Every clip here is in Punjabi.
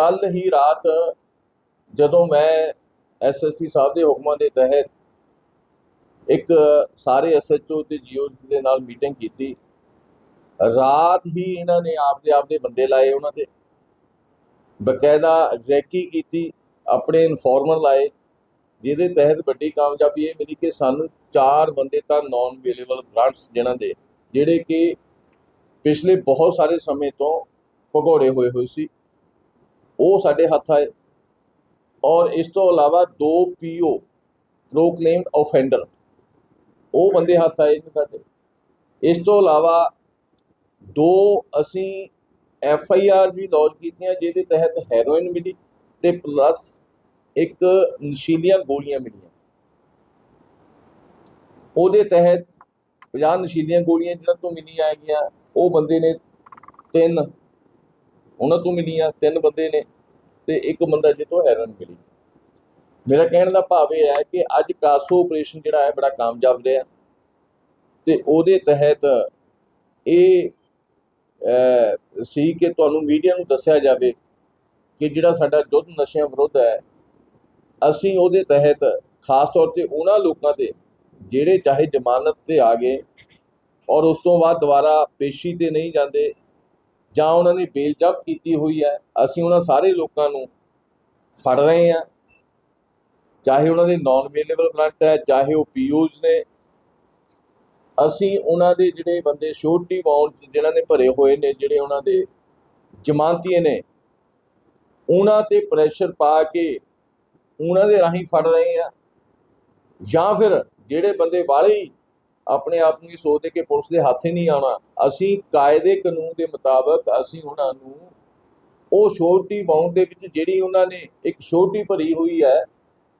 ਕੱਲ ਹੀ ਰਾਤ ਜਦੋਂ ਮੈਂ ਐਸਐਸਪੀ ਸਾਹਿਬ ਦੇ ਹੁਕਮਾਂ ਦੇ ਤਹਿਤ ਇੱਕ ਸਾਰੇ ਐਸਐਚਓ ਤੇ ਜੀਓਸ ਦੇ ਨਾਲ ਮੀਟਿੰਗ ਕੀਤੀ, ਰਾਤ ਹੀ ਇਹਨਾਂ ਨੇ ਆਪਦੇ ਆਪਦੇ ਬੰਦੇ ਲਾਏ ਉਹਨਾਂ ਤੇ ਬਕਾਇਦਾ ਰੈਕੀ ਕੀਤੀ, ਆਪਣੇ ਇਨਫੋਰਮਰ ਲਾਏ, ਜਿਹਦੇ ਤਹਿਤ ਵੱਡੀ ਕਾਮਯਾਬੀ ਇਹ ਮਿਲੀ ਕਿ ਸਾਨੂੰ ਚਾਰ ਬੰਦੇ ਤਾਂ ਨਾਨ ਅਵੇਲੇਬਲ ਫਰੰਟਸ ਜਿਨ੍ਹਾਂ ਦੇ, ਜਿਹੜੇ ਕਿ ਪਿਛਲੇ ਬਹੁਤ ਸਾਰੇ ਸਮੇਂ ਤੋਂ ਭਗੌੜੇ ਹੋਏ ਹੋਏ ਸੀ। ਉਹ ਸਾਡੇ ਹੱਥ ਆਏ। ਔਰ ਇਸ ਤੋਂ ਇਲਾਵਾ ਦੋ ਪੀਓ ਪ੍ਰੋਕਲੇਮਡ ਆਫੈਂਡਰ ਉਹ ਬੰਦੇ ਹੱਥ ਆਏ ਨੇ ਸਾਡੇ। ਇਸ ਤੋਂ ਇਲਾਵਾ ਦੋ ਅਸੀਂ ਐਫ ਆਈ ਆਰ ਵੀ ਲੌਂਚ ਕੀਤੀਆਂ, ਜਿਹਦੇ ਤਹਿਤ ਹੈਰੋਇਨ ਮਿਲੀ ਤੇ ਪਲੱਸ ਇੱਕ ਨਸ਼ੀਲੀਆਂ ਗੋਲੀਆਂ ਮਿਲੀਆਂ। ਉਹਦੇ ਤਹਿਤ 50 ਨਸ਼ੀਲੀਆਂ ਗੋਲੀਆਂ ਜਿਹਨਾਂ ਤੋਂ ਮਿਲੀਆਂ ਹੈਗੀਆਂ, ਉਹ ਬੰਦੇ ਨੇ ਤਿੰਨ ਉਹਨਾਂ ਤੋਂ ਮਿਲੀਆਂ ਤਿੰਨ ਬੰਦੇ ਨੇ ਤੇ ਇੱਕ ਬੰਦਾ ਜਿੱਤੋਂ ਹੈਰਨ ਮਿਲੀ। ਮੇਰਾ ਕਹਿਣ ਦਾ ਭਾਵ ਇਹ ਹੈ ਕਿ ਅੱਜ ਕਾਸੋ ਆਪਰੇਸ਼ਨ ਜਿਹੜਾ ਹੈ ਬੜਾ ਕਾਮਯਾਬ ਰਿਹਾ। ਤੇ ਉਹਦੇ ਤਹਿਤ ਇਹ ਸੀ ਕਿ ਤੁਹਾਨੂੰ ਮੀਡੀਆ ਨੂੰ ਦੱਸਿਆ ਜਾਵੇ ਕਿ ਜਿਹੜਾ ਸਾਡਾ ਯੁੱਧ ਨਸ਼ਿਆਂ ਵਿਰੁੱਧ ਹੈ, ਅਸੀਂ ਉਹਦੇ ਤਹਿਤ ਖਾਸ ਤੌਰ ਤੇ ਉਹਨਾਂ ਲੋਕਾਂ ਤੇ ਜਿਹੜੇ ਚਾਹੇ ਜ਼ਮਾਨਤ ਤੇ ਆ ਗਏ ਔਰ ਉਸ ਤੋਂ ਬਾਅਦ ਦੁਬਾਰਾ ਪੇਸ਼ੀ ਤੇ ਨਹੀਂ ਜਾਂਦੇ ਜਾਂ ਉਹਨਾਂ ਨੇ ਬੇਲ ਜ਼ਬਤ ਕੀਤੀ ਹੋਈ ਹੈ, ਅਸੀਂ ਉਹਨਾਂ ਸਾਰੇ ਲੋਕਾਂ ਨੂੰ ਫੜ ਰਹੇ ਹਾਂ। ਚਾਹੇ ਉਹਨਾਂ ਦੇ ਨਾਨ ਅਵੇਲੇਬਲ ਫਰੰਟ ਹੈ, ਚਾਹੇ ਉਹ ਪੀਓਜ਼ ਨੇ। ਅਸੀਂ ਉਹਨਾਂ ਦੇ ਜਿਹੜੇ ਬੰਦੇ ਛੋਟੀ ਬਾਉਂਡ ਜਿਨ੍ਹਾਂ ਨੇ ਭਰੇ ਹੋਏ ਨੇ, ਜਿਹੜੇ ਉਹਨਾਂ ਦੇ ਜ਼ਮਾਨਤੀਏ ਨੇ, ਉਹਨਾਂ ਤੇ ਪ੍ਰੈਸ਼ਰ ਪਾ ਕੇ ਉਹਨਾਂ ਦੇ ਰਾਹੀਂ ਫੜ ਰਹੇ ਆ ਜਾਂ ਫਿਰ ਜਿਹੜੇ ਬੰਦੇ ਵਾਲੇ ਆਪਣੇ ਆਪ ਨੂੰ ਹੀ ਸੋਚਦੇ ਕਿ ਪੁਲਿਸ ਦੇ ਹੱਥ ਹੀ ਨਹੀਂ ਆਉਣਾ। ਅਸੀਂ ਕਾਇਦੇ ਕਾਨੂੰਨ ਦੇ ਮੁਤਾਬਕ ਅਸੀਂ ਉਹਨਾਂ ਨੂੰ ਉਹ ਸ਼ੋਰਟੀ ਬਾਉਂਡ ਦੇ ਵਿੱਚ ਜਿਹੜੀ ਉਹਨਾਂ ਨੇ ਇੱਕ ਸ਼ੋਰਟੀ ਭਰੀ ਹੋਈ ਹੈ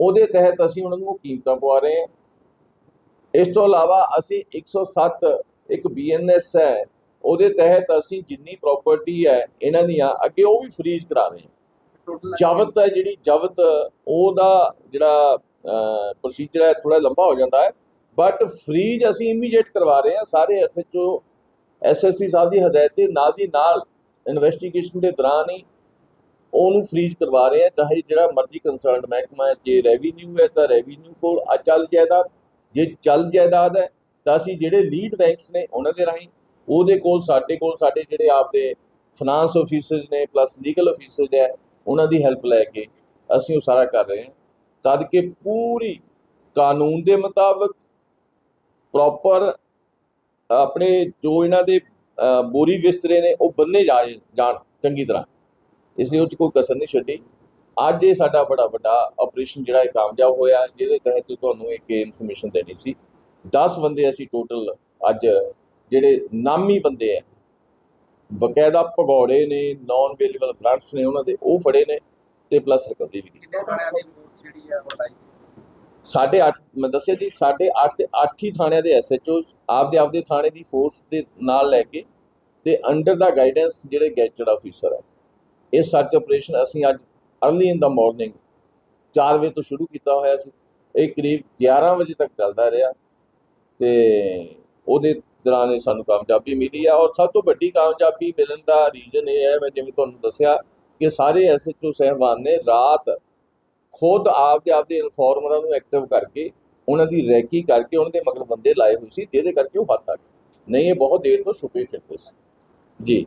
ਉਹਦੇ ਤਹਿਤ ਅਸੀਂ ਉਹਨਾਂ ਨੂੰ ਉਹ ਕੀਮਤਾਂ ਪਵਾ ਰਹੇ ਹਾਂ। ਇਸ ਤੋਂ ਇਲਾਵਾ ਅਸੀਂ 107 ਇੱਕ ਬੀਐਨਐਸ ਹੈ ਉਹਦੇ ਤਹਿਤ ਅਸੀਂ ਜਿੰਨੀ ਪ੍ਰਾਪਰਟੀ ਹੈ ਇਹਨਾਂ ਦੀਆਂ ਅੱਗੇ ਉਹ ਵੀ ਫਰੀਜ਼ ਕਰਾ ਰਹੇ ਹਾਂ। ਜ਼ਬਤ ਹੈ ਜਿਹੜੀ ਜ਼ਬਤ ਉਹਦਾ ਜਿਹੜਾ ਪ੍ਰੋਸੀਜਰ ਹੈ ਥੋੜਾ ਲੰਬਾ ਹੋ ਜਾਂਦਾ ਹੈ। ਬਟ ਫਰੀਜ਼ ਅਸੀਂ ਇਮੀਡੀਏਟ ਕਰਵਾ ਰਹੇ ਹਾਂ, ਸਾਰੇ ਐਸਐਚਓ ਐਸਐਸਪੀ ਸਾਹਿਬ ਦੀ ਹਦਾਇਤ ਦੇ ਨਾਲ ਦੀ ਨਾਲ ਇਨਵੈਸਟੀਗੇਸ਼ਨ ਦੇ ਦੌਰਾਨ ਹੀ ਉਹਨੂੰ ਫਰੀਜ਼ ਕਰਵਾ ਰਹੇ ਹਾਂ, ਚਾਹੇ ਜਿਹੜਾ ਮਰਜ਼ੀ ਕੰਸਰਨਡ ਮਹਿਕਮਾ ਹੈ, ਜੇ ਰੈਵਨਿਊ ਹੈ ਤਾਂ ਰੈਵਨਿਊ ਕੋਲ ਅਚਲ ਜਾਇਦਾਦ, ਜੇ ਚੱਲ ਜਾਇਦਾਦ ਹੈ ਤਾਂ ਅਸੀਂ ਜਿਹੜੇ ਲੀਡ ਬੈਂਕਸ ਨੇ ਉਹਨਾਂ ਦੇ ਰਾਹੀਂ ਉਹਦੇ ਕੋਲ, ਸਾਡੇ ਕੋਲ, ਸਾਡੇ ਜਿਹੜੇ ਆਪਦੇ ਫਾਈਨਾਂਸ ਆਫੀਸਰਸ ਨੇ ਪਲੱਸ ਲੀਗਲ ਆਫੀਸਰਸ ਹੈ, ਉਹਨਾਂ ਦੀ ਹੈਲਪ ਲੈ ਕੇ ਅਸੀਂ ਉਹ ਸਾਰਾ ਕਰ ਰਹੇ ਹਾਂ। ਤਦ ਕਿ ਪੂਰੀ ਕਾਨੂੰਨ ਦੇ ਮੁਤਾਬਕ ਪ੍ਰੋਪਰ ਆਪਣੇ ਜੋ ਇਹਨਾਂ ਦੇ ਬੋਰੀ ਬਿਸਤਰੇ ਨੇ, ਉਹ ਬੰਨੇ ਜਾ, ਜਾਣ ਚੰਗੀ ਤਰ੍ਹਾਂ। ਇਸ ਲਈ ਉਹ 'ਚ ਕੋਈ ਕਸਰ ਨਹੀਂ ਛੱਡੀ। ਅੱਜ ਇਹ ਸਾਡਾ ਬੜਾ ਵੱਡਾ ਆਪਰੇਸ਼ਨ ਜਿਹੜਾ ਇਹ ਕਾਮਯਾਬ ਹੋਇਆ, ਜਿਹਦੇ ਤਹਿਤ ਤੁਹਾਨੂੰ ਇੱਕ ਇਨਫੋਰਮੇਸ਼ਨ ਦੇਣੀ ਸੀ। 10 ਬੰਦੇ ਅਸੀਂ ਟੋਟਲ ਅੱਜ ਜਿਹੜੇ ਨਾਮੀ ਬੰਦੇ ਆ, ਬਕਾਇਦਾ ਭਗੌੜੇ ਨੇ ਨਾਨ ਅਵੇਲੇਬਲ ਫਰੰਟਸ ਨੇ ਉਹਨਾਂ ਦੇ, ਉਹ ਫੜੇ ਨੇ ਤੇ ਪਲੱਸ ਰਿਕਵਰੀ ਵੀ ਕੀਤੀ। ਕਿੰਨੇ ਥਾਣਿਆਂ ਦੀ ਫੋਰਸ ਜਿਹੜੀ ਆ ਵਧਾਈ ਸਾਡੇ 8 ਮੈਂ ਦੱਸਿਆ ਜੀ ਸਾਡੇ 8 ਤੇ 8 ਹੀ ਥਾਣਿਆਂ ਦੇ ਐਸਐਚਓਸ ਆਪਦੇ ਆਪਦੇ ਥਾਣੇ ਦੀ ਫੋਰਸ ਦੇ ਨਾਲ ਲੈ ਕੇ ਤੇ ਅੰਡਰ ਦਾ ਗਾਈਡੈਂਸ ਜਿਹੜੇ ਗੈਜਟ ਆਫੀਸਰ ਹੈ। ਇਹ ਸਰਚ ਆਪਰੇਸ਼ਨ ਅਸੀਂ ਅੱਜ ਅਰਲੀ ਇਨ ਦਾ ਮਾਰਨਿੰਗ 4 ਵਜੇ ਤੋਂ ਸ਼ੁਰੂ ਕੀਤਾ ਹੋਇਆ ਸੀ। ਇਹ ਕਰੀਬ 11 ਵਜੇ ਤੱਕ ਚੱਲਦਾ ਰਿਹਾ ਤੇ ਉਹਦੇ ਦੌਰਾਨ ਇਹ ਸਾਨੂੰ ਕਾਮਯਾਬੀ ਮਿਲੀ ਹੈ ਔਰ ਸਭ ਤੋਂ ਵੱਡੀ ਕਾਮਯਾਬੀ ਮਿਲਣ ਦਾ ਰੀਜ਼ਨ ਇਹ ਹੈ, ਮੈਂ ਜਿਵੇਂ ਤੁਹਾਨੂੰ ਦੱਸਿਆ ਕਿ ਸਾਰੇ ਐਸਐਚਓ ਸਹਿਬਾਨ ਨੇ ਰਾਤ ਖੁਦ ਆਪਦੇ ਆਪਦੇ ਇਨਫੋਰਮਰਾਂ ਨੂੰ ਐਕਟਿਵ ਕਰਕੇ, ਉਹਨਾਂ ਦੀ ਰੈਕੀ ਕਰਕੇ, ਉਹਨਾਂ ਦੇ ਮਗਰ ਬੰਦੇ ਲਾਏ ਹੋਏ ਸੀ, ਜਿਹਦੇ ਕਰਕੇ ਉਹ ਹੱਥ ਆ ਗਏ। ਨਹੀਂ, ਇਹ ਬਹੁਤ ਦੇਰ ਤੋਂ ਛੁਪੇ ਫਿਰਦੇ ਸੀ। ਜੀ।